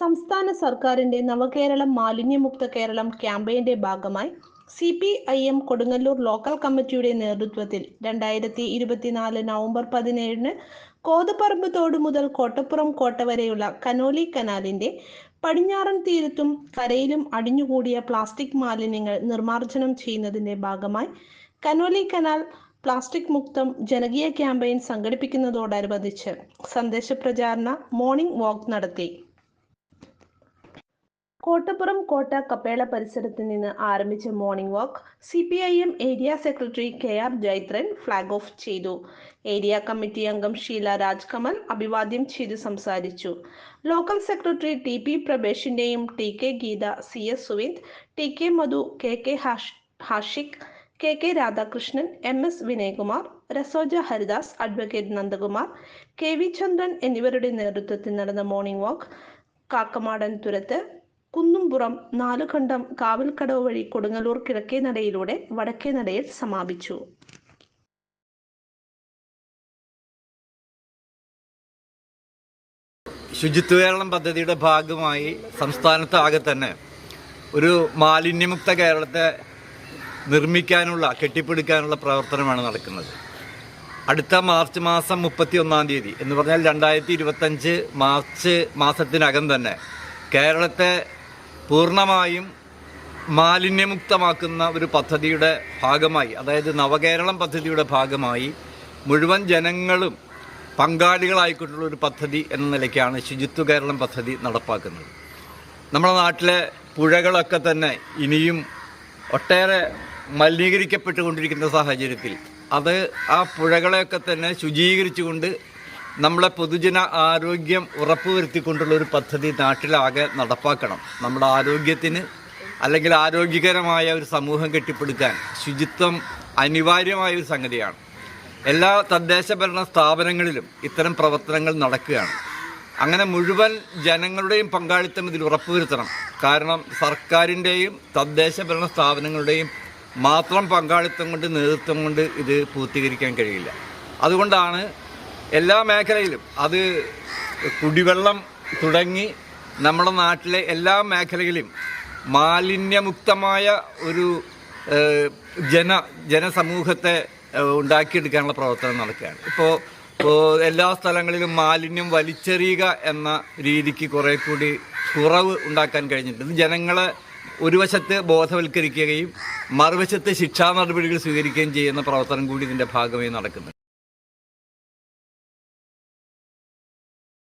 സംസ്ഥാന സർക്കാരിന്റെ നവകേരളം മാലിന്യമുക്ത കേരളം ക്യാമ്പയിന്റെ ഭാഗമായി C P I M Kodungallur local കമ്മിറ്റിയുടെ നേതൃത്വത്തിൽ രണ്ടായിരത്തി ഇരുപത്തിനാല് നവംബർ പതിനേഴിന് കോതപ്പറമ്പ് തോട് മുതൽ കോട്ടപ്പുറം കോട്ട വരെയുള്ള കനോലി കനാലിന്റെ പടിഞ്ഞാറൻ തീരത്തും കരയിലും അടിഞ്ഞുകൂടിയ പ്ലാസ്റ്റിക് മാലിന്യങ്ങൾ നിർമ്മാർജനം ചെയ്യുന്നതിന്റെ ഭാഗമായി കനോലി കനാൽ പ്ലാസ്റ്റിക് മുക്തം ജനകീയ ക്യാമ്പയിൻ സംഘടിപ്പിക്കുന്നതോടനുബന്ധിച്ച് സന്ദേശ പ്രചാരണ മോർണിംഗ് വാക്ക് നടത്തി. കോട്ടപ്പുറം കോട്ട കപ്പേള പരിസരത്ത് നിന്ന് ആരംഭിച്ച morning walk C P I M area secretary K R Jaithran flag off ചെയ്തു. ഏരിയ കമ്മിറ്റി അംഗം ഷീല രാജ്കമൽ അഭിവാദ്യം ചെയ്ത് സംസാരിച്ചു. Local secretary T P പ്രഭേഷിന്റെയും T K Geetha C S Suvind T K Madhu K K hash Hashiq K K Radhakrishnan M S Vinayakumar Rasoja Haridas advocate Nandakumar K V Chandran എന്നിവരുടെ നേതൃത്വത്തിൽ നടന്ന morning walk Kakkamadan Thuruthu Kunnumpuram Nalukandam Kavalkadavu വഴി കൊടുങ്ങല്ലൂർ കിഴക്കേ നടയിലൂടെ വടക്കേ നടയിൽ സമാപിച്ചു. ശുചിത്വ കേരളം പദ്ധതിയുടെ ഭാഗമായി സംസ്ഥാനത്ത് ആകെ തന്നെ ഒരു മാലിന്യമുക്ത കേരളത്തെ നിർമ്മിക്കാനുള്ള കെട്ടിപ്പിടിക്കാനുള്ള പ്രവർത്തനമാണ് നടക്കുന്നത്. അടുത്ത മാർച്ച് മാസം മുപ്പത്തി ഒന്നാം തീയതി എന്ന് പറഞ്ഞാൽ രണ്ടായിരത്തി ഇരുപത്തഞ്ച് മാർച്ച് മാസത്തിനകം തന്നെ കേരളത്തെ പൂർണമായും മാലിന്യമുക്തമാക്കുന്ന ഒരു പദ്ധതിയുടെ ഭാഗമായി അതായത് നവകേരളം പദ്ധതിയുടെ ഭാഗമായി മുഴുവൻ ജനങ്ങളും പങ്കാളികളായിക്കൊണ്ടുള്ള ഒരു പദ്ധതി എന്ന നിലയ്ക്കാണ് ശുചിത്വ കേരളം പദ്ധതി നടപ്പാക്കുന്നത്. നമ്മുടെ നാട്ടിലെ പുഴകളൊക്കെ തന്നെ ഇനിയും ഒട്ടേറെ മലിനീകരിക്കപ്പെട്ടുകൊണ്ടിരിക്കുന്ന സാഹചര്യത്തിൽ അത് ആ പുഴകളെയൊക്കെ തന്നെ ശുചീകരിച്ചുകൊണ്ട് നമ്മളെ പൊതുജന ആരോഗ്യം ഉറപ്പുവരുത്തിക്കൊണ്ടുള്ള ഒരു പദ്ധതി നാട്ടിലാകെ നടപ്പാക്കണം. നമ്മുടെ ആരോഗ്യത്തിന് അല്ലെങ്കിൽ ആരോഗ്യകരമായ ഒരു സമൂഹം കെട്ടിപ്പടുക്കാൻ ശുചിത്വം അനിവാര്യമായ ഒരു സംഗതിയാണ്. എല്ലാ തദ്ദേശ ഭരണ സ്ഥാപനങ്ങളിലും ഇത്തരം പ്രവർത്തനങ്ങൾ നടക്കുകയാണ്. അങ്ങനെ മുഴുവൻ ജനങ്ങളുടെയും പങ്കാളിത്തം ഇതിൽ ഉറപ്പുവരുത്തണം. കാരണം സർക്കാരിന്റെയും തദ്ദേശ ഭരണ സ്ഥാപനങ്ങളുടെയും മാത്രം പങ്കാളിത്തം കൊണ്ട് നേതൃത്വം കൊണ്ട് ഇത് പൂർത്തീകരിക്കാൻ കഴിയില്ല. അതുകൊണ്ടാണ് എല്ലാ മേഖലയിലും അത് കുടിവെള്ളം തുടങ്ങി നമ്മുടെ നാട്ടിലെ എല്ലാ മേഖലയിലും മാലിന്യമുക്തമായ ഒരു ജന ജനസമൂഹത്തെ ഉണ്ടാക്കിയെടുക്കാനുള്ള പ്രവർത്തനം നടക്കുകയാണ്. ഇപ്പോൾ എല്ലാ സ്ഥലങ്ങളിലും മാലിന്യം വലിച്ചെറിയുക എന്ന രീതിക്ക് കുറേ കൂടി കുറവ് ഉണ്ടാക്കാൻ കഴിഞ്ഞിട്ടുണ്ട്. ജനങ്ങളെ ഒരു വശത്ത് ബോധവൽക്കരിക്കുകയും മറുവശത്ത് ശിക്ഷാ നടപടികൾ സ്വീകരിക്കുകയും ചെയ്യുന്ന പ്രവർത്തനം കൂടി ഇതിന്റെ ഭാഗമായി നടക്കുന്നുണ്ട്.